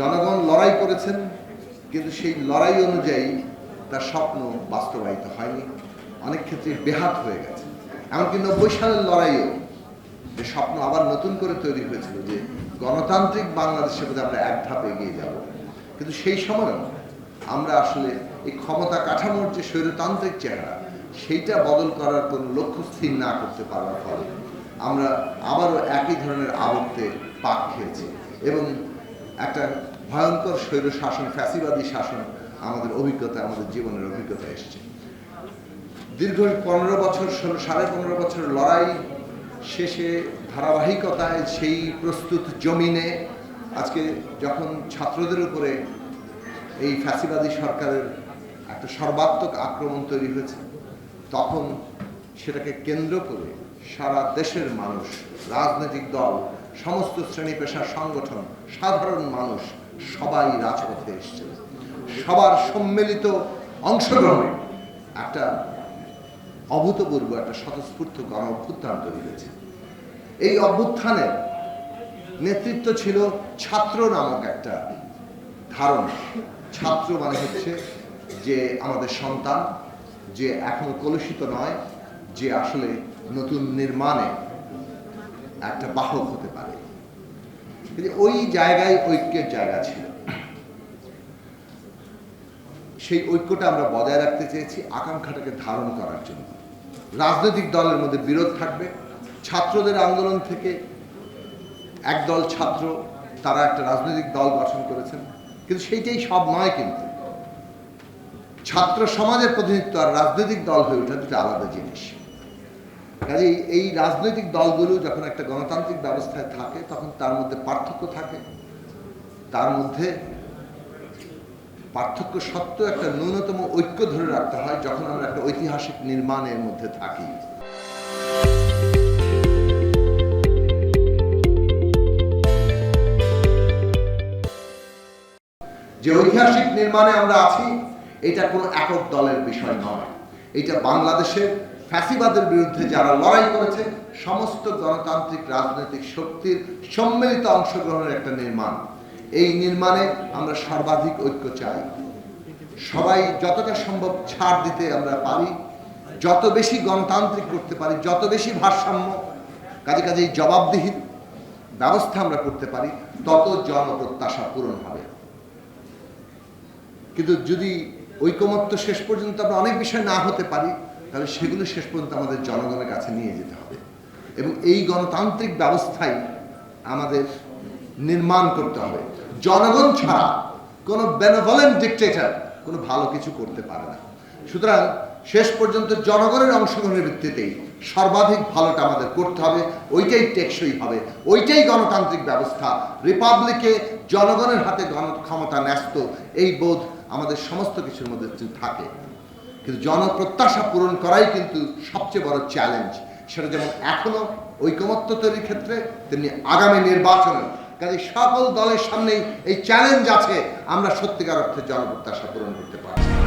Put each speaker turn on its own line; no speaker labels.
জনগণ লড়াই করেছেন, কিন্তু সেই লড়াই অনুযায়ী তার স্বপ্ন বাস্তবায়িত হয়নি। অনেক ক্ষেত্রে বেহাত হয়ে গেছে। এমনকি নব্বই সালের লড়াইও যে স্বপ্ন আবার নতুন করে তৈরি হয়েছিল যে গণতান্ত্রিক বাংলাদেশের মধ্যে আমরা এক ধাপ এগিয়ে যাব। কিন্তু সেই সময়ও আমরা আসলে এই ক্ষমতা কাঠামোর যে স্বৈরতান্ত্রিক চেহারা, সেইটা বদল করার কোনো লক্ষ্য স্থির না করতে পারার ফলে আমরা আবারও একই ধরনের আবর্তে পাক খেয়েছি। এবং একটা ভয়ঙ্কর শৈল শাসন, ফ্যাসিবাদী শাসন আমাদের অভিজ্ঞতা, আমাদের জীবনের অভিজ্ঞতা এসেছে। দীর্ঘ পনেরো বছর, ষোলো, সাড়ে পনেরো বছর লড়াই শেষে ধারাবাহিকতায় সেই প্রস্তুত জমিনে আজকে যখন ছাত্রদের উপরে এই ফ্যাসিবাদী সরকারের একটা সর্বাত্মক আক্রমণ তৈরি হয়েছে, তখন সেটাকে কেন্দ্র করে সারা দেশের মানুষ, রাজনৈতিক দল সমস্ত শ্রেণি পেশার সংগঠন, সাধারণ মানুষ সবাই রাজপথে এসছে। সবার সম্মিলিত অংশগ্রহণে একটা অভূতপূর্ব, একটা স্বতঃস্ফূর্ত গণ অভ্যুত্থান তৈরি হয়েছে। এই অভ্যুত্থানের নেতৃত্ব ছিল ছাত্র নামক একটা ধারণা। ছাত্র মানে হচ্ছে যে আমাদের সন্তান, যে এখনও কলুষিত নয়, যে আসলে নতুন নির্মাণে একটা বাহক হতে পারে। কিন্তু ওই জায়গায় ঐক্যের জায়গা ছিল। সেই ঐক্যটা আমরা বজায় রাখতে চেয়েছি, আকাঙ্ক্ষাটাকে ধারণ করার জন্য। রাজনৈতিক দলের মধ্যে বিরোধ থাকবে। ছাত্রদের আন্দোলন থেকে একদল ছাত্র, তারা একটা রাজনৈতিক দল গঠন করেছেন। কিন্তু সেইটাই সব নয় কিন্তু। ছাত্র সমাজের প্রতিনিধিত্ব আর রাজনৈতিক দল হয়ে ওঠা দুটো আলাদা জিনিস। কাজেই এই রাজনৈতিক দলগুলো যখন একটা গণতান্ত্রিক ব্যবস্থায় থাকে, তখন তার মধ্যে পার্থক্য থাকে। তার মধ্যে পার্থক্য সত্ত্বেও একটা ন্যূনতম ঐক্য ধরে রাখতে হয় যখন আমরা একটা ঐতিহাসিক নির্মাণের মধ্যে থাকি। যে ঐতিহাসিক নির্মাণে আমরা আছি, এটা কোনো একক দলের বিষয় নয়। এটা বাংলাদেশের ফ্যাসিবাদের বিরুদ্ধে যারা লড়াই করেছে, সমস্ত গণতান্ত্রিক রাজনৈতিক শক্তির সম্মিলিত অংশগ্রহণের একটা নির্মাণ। এই নির্মাণে আমরা সর্বাধিক ঐক্য চাই। সবাই যতটা সম্ভব ছাড় দিতে আমরা পারি, যত বেশি গণতান্ত্রিক করতে পারি, যত বেশি ভারসাম্য, কাজে কাজে এই জবাবদিহির ব্যবস্থা আমরা করতে পারি, তত জনপ্রত্যাশা পূরণ হবে। কিন্তু যদি ঐকমত্য শেষ পর্যন্ত আমরা অনেক বিষয় না হতে পারি তাহলে সেগুলো শেষ পর্যন্ত আমাদের জনগণের কাছে নিয়ে যেতে হবে। এবং এই গণতান্ত্রিক ব্যবস্থাই আমাদের নির্মাণ করতে হবে। জনগণ ছাড়া কোনো বেনভলেন্ট ডিকটেটর কোনো ভালো কিছু করতে পারে না। সুতরাং শেষ পর্যন্ত জনগণের অংশগ্রহণের ভিত্তিতেই সর্বাধিক ভালোটা আমাদের করতে হবে, ওইটাই টেকসই হবে। ওইটাই গণতান্ত্রিক ব্যবস্থা। রিপাবলিকে জনগণের হাতে গণ ক্ষমতা ন্যস্ত, এই বোধ আমাদের সমস্ত কিছুর মধ্যে থাকে। কিন্তু জনপ্রত্যাশা পূরণ করাই কিন্তু সবচেয়ে বড় চ্যালেঞ্জ সেটা যেমন এখনও ঐকমত্য তৈরির ক্ষেত্রে, তেমনি আগামী নির্বাচনে কাজে সকল দলের সামনেই এই চ্যালেঞ্জ আছে, আমরা সত্যিকার অর্থে জনপ্রত্যাশা পূরণ করতে পারছি।